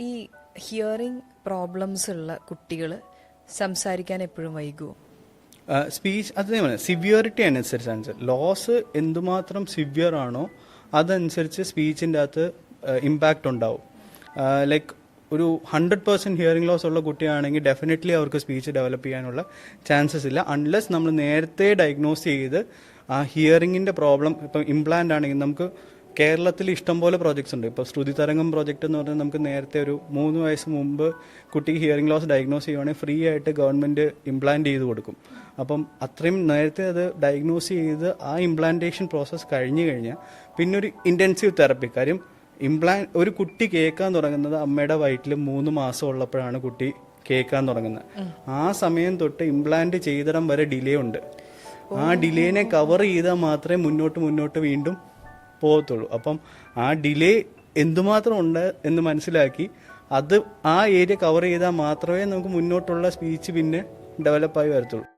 ഈ hearing problems ഉള്ള കുട്ടികൾ സംസാരിക്കാൻ എപ്പോഴും വൈകുമോ സ്പീച്ച് അത് സിവിയറിറ്റി അനുസരിച്ചാണ് ലോസ് എന്തുമാത്രം സിവിയർ ആണോ അതനുസരിച്ച് സ്പീച്ചിന്റെ അകത്ത് ഇമ്പാക്റ്റ് ഉണ്ടാവും. ലൈക്ക് ഒരു ഹൺഡ്രഡ് പെർസെന്റ് ഹിയറിംഗ് ലോസ് ഉള്ള കുട്ടിയാണെങ്കിൽ ഡെഫിനറ്റ്ലി അവർക്ക് സ്പീച്ച് ഡെവലപ്പ് ചെയ്യാനുള്ള ചാൻസസ് ഇല്ല. അൺലെസ് നമ്മൾ നേരത്തെ ഡയഗ്നോസ് ചെയ്ത് ആ ഹിയറിങ്ങിന്റെ പ്രോബ്ലം ഇപ്പം ഇംപ്ലാന്റ് ആണെങ്കിൽ നമുക്ക് കേരളത്തിൽ ഇഷ്ടംപോലെ പ്രോജക്ട്സ് ഉണ്ട്. ഇപ്പോൾ ശ്രുതി തരംഗം പ്രോജക്റ്റ് എന്ന് പറഞ്ഞാൽ നമുക്ക് നേരത്തെ ഒരു മൂന്ന് വയസ്സ് മുമ്പ് കുട്ടിക്ക് ഹിയറിംഗ് ലോസ് ഡയഗ്നോസ് ചെയ്യുവാണെങ്കിൽ ഫ്രീ ആയിട്ട് ഗവൺമെന്റ് ഇംപ്ലാന്റ് ചെയ്ത് കൊടുക്കും. അപ്പം അത്രയും നേരത്തെ അത് ഡയഗ്നോസ് ചെയ്ത് ആ ഇംപ്ലാന്റേഷൻ പ്രോസസ്സ് കഴിഞ്ഞു കഴിഞ്ഞാൽ പിന്നെ ഒരു ഇന്റൻസീവ് തെറപ്പി കാര്യം ഇംപ്ലാൻ ഒരു കുട്ടി കേൾക്കാൻ തുടങ്ങുന്നത് അമ്മയുടെ വയറ്റിൽ മൂന്ന് മാസം ഉള്ളപ്പോഴാണ് കുട്ടി കേൾക്കാൻ തുടങ്ങുന്നത്. ആ സമയം തൊട്ട് ഇംപ്ലാന്റ് ചെയ്തിടം വരെ ഡിലേ ഉണ്ട്. ആ ഡിലേനെ കവർ ചെയ്താൽ മാത്രമേ മുന്നോട്ട് മുന്നോട്ട് വീണ്ടും പോകത്തുള്ളൂ. അപ്പം ആ ഡിലേ എന്തുമാത്രം ഉണ്ട് എന്ന് മനസ്സിലാക്കി അത് ആ ഏരിയ കവർ ചെയ്താൽ മാത്രമേ നമുക്ക് മുന്നോട്ടുള്ള സ്പീച്ച് പിന്നെ ഡെവലപ്പായി വരത്തുള്ളൂ.